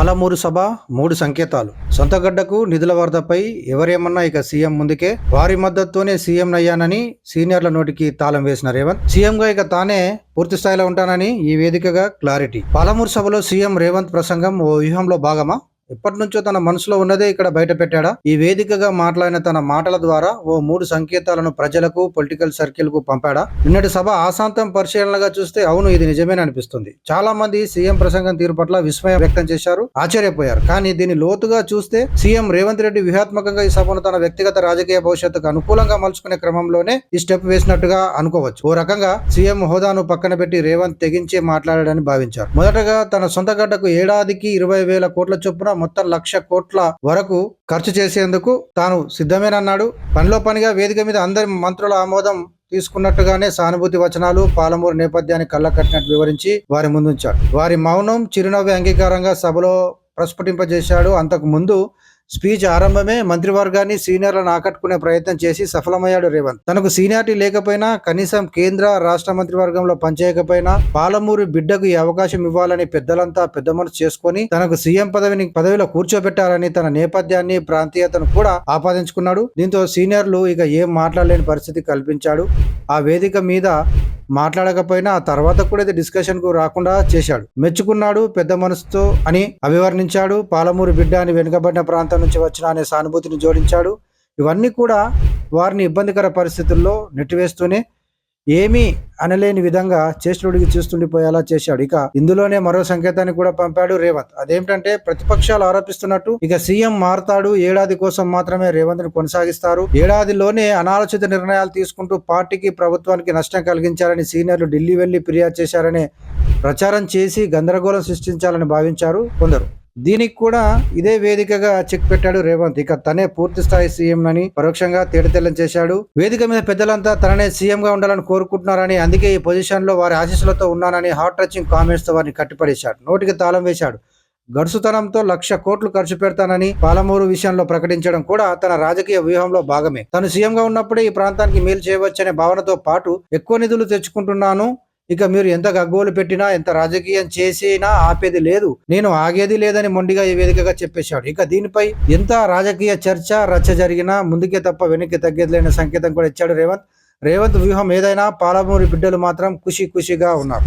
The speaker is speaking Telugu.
పాలమూరు సభ మూడు సంకేతాలు. సొంతగడ్డకు నిధుల వరదపై ఎవరేమన్నా ఇక సీఎం ముందుకే వారి మద్దతుతోనే సీఎం అయ్యానని సీనియర్ల నోటికి తాళం వేసిన రేవంత్. సీఎంగా ఇక తానే పూర్తి స్థాయిలో ఉంటానని ఈ వేదికగా క్లారిటీ. పాలమూరు సభలో సీఎం రేవంత్ ప్రసంగం ఓ వ్యూహంలో భాగమా? ఎప్పటి నుంచో తన మనసులో ఉన్నదే ఇక్కడ బయట పెట్టాడా? ఈ వేదికగా మాట్లాడిన తన మాటల ద్వారా ఓ మూడు సంకేతాలను ప్రజలకు పొలిటికల్ సర్కిల్కు పంపాడా? నిన్నటి సభ ఆశాంతం పరిశీలనగా చూస్తే అవును ఇది నిజమేనని అనిపిస్తుంది. చాలా మంది సీఎం ప్రసంగం తీరు పట్ల విస్మయం వ్యక్తం చేశారు ఆశ్చర్యపోయారు. కానీ దీన్ని లోతుగా చూస్తే సీఎం రేవంత్ రెడ్డి వ్యూహాత్మకంగా ఈ సభను తన వ్యక్తిగత రాజకీయ భవిష్యత్తుకు అనుకూలంగా మలుచుకునే క్రమంలోనే ఈ స్టెప్ వేసినట్టుగా అనుకోవచ్చు. ఓ రకంగా సీఎం హోదాను పక్కన పెట్టి రేవంత్ తెగించే మాట్లాడాడని భావించారు. మొదటగా తన సొంత గడ్డకు ఏడాదికి ఇరవై వేల కోట్ల చొప్పున మొత్తం లక్ష కోట్ల వరకు ఖర్చు చేసేందుకు తాను సిద్ధమేనన్నాడు. పనిలో పనిగా వేదిక మీద అందరి మంత్రుల ఆమోదం తీసుకున్నట్టుగానే సానుభూతి వచనాలు పాలమూరు నేపథ్యాన్ని కళ్ళకట్టినట్టు వివరించి వారి ముందుంచాడు. వారి మౌనం చిరునవ్వు అంగీకారంగా సభలో ప్రస్ఫుటింపజేశాడు. అంతకు ముందు స్పీచ్ ఆరంభమే మంత్రివర్గాన్ని సీనియర్లను ఆకట్టుకునే ప్రయత్నం చేసి సఫలమయ్యాడు రేవంత్. తనకు సీనియారిటీ లేకపోయినా కనీసం కేంద్ర రాష్ట్ర మంత్రివర్గంలో పనిచేయకపోయినా పాలమూరు బిడ్డకు ఈ అవకాశం ఇవ్వాలని పెద్దలంతా పెద్ద మనసు చేసుకుని తనకు సీఎం పదవిని పదవిలో కూర్చోబెట్టాలని తన నేపథ్యాన్ని ప్రాంతీయతను కూడా ఆపాదించుకున్నాడు. దీంతో సీనియర్లు ఇక ఏం మాట్లాడలేని పరిస్థితి కల్పించాడు. ఆ వేదిక మీద మాట్లాడకపోయినా ఆ తర్వాత కూడా ఇది డిస్కషన్కు రాకుండా చేశాడు. మెచ్చుకున్నాడు పెద్ద మనసుతో అని అభివర్ణించాడు. పాలమూరు బిడ్డ అని వెనుకబడిన ప్రాంతం నుంచి వచ్చిన అనే సానుభూతిని జోడించాడు. ఇవన్నీ కూడా వారిని ఇబ్బందికర పరిస్థితుల్లో నెట్టివేస్తూనే ఏమీ అనలేని విధంగా చేష్టుడికి చూస్తుండిపోయేలా చేశాడు. ఇక ఇందులోనే మరో సంకేతాన్ని కూడా పంపాడు రేవంత్. అదేమిటంటే ప్రతిపక్షాలు ఆరోపిస్తున్నట్టు ఇక సీఎం మారతాడు ఏడాది కోసం మాత్రమే రేవంత్ను కొనసాగిస్తారు. ఏడాదిలోనే అనాలోచిత నిర్ణయాలు తీసుకుంటూ పార్టీకి ప్రభుత్వానికి నష్టం కలిగించారని సీనియర్లు ఢిల్లీ వెళ్ళి ఫిర్యాదు చేశారనే ప్రచారం చేసి గందరగోళం సృష్టించాలని భావించారు కొందరు. దీనికి కూడా ఇదే వేదికగా చెక్ పెట్టాడు రేవంత్. ఇక తనే పూర్తి స్థాయి సీఎం అని పరోక్షంగా తేడితెల్లం చేశాడు. వేదిక మీద పెద్దలంతా తననే సీఎం గా ఉండాలని కోరుకుంటున్నారని అందుకే ఈ పొజిషన్లో వారి ఆశీస్సులతో ఉన్నానని హార్ట్ టచింగ్ కామెంట్స్తో వారిని కట్టిపడేశాడు. నోటికి తాళం వేశాడు. గడుసుతనంతో లక్ష కోట్లు ఖర్చు పెడతానని పాలమూరు విషయంలో ప్రకటించడం కూడా తన రాజకీయ వ్యూహంలో భాగమే. తను సీఎంగా ఉన్నప్పుడే ఈ ప్రాంతానికి మేలు చేయవచ్చనే భావనతో పాటు ఎక్కువ నిధులు తెచ్చుకుంటున్నాను. ఇక మీరు ఎంత గగ్గోలు పెట్టినా ఎంత రాజకీయం చేసినా ఆపేది లేదు. నేను ఆగేది లేదని మొండిగా ఈ వేదికగా చెప్పేశాడు. ఇక దీనిపై ఎంత రాజకీయ చర్చ రచ్చ జరిగినా ముందుకే తప్ప వెనక్కి తగ్గేది లేని సంకేతం కూడా ఇచ్చాడు రేవంత్. రేవంత్ వ్యూహం ఏదైనా పాలమూరి బిడ్డలు మాత్రం ఖుషి ఖుషిగా ఉన్నారు.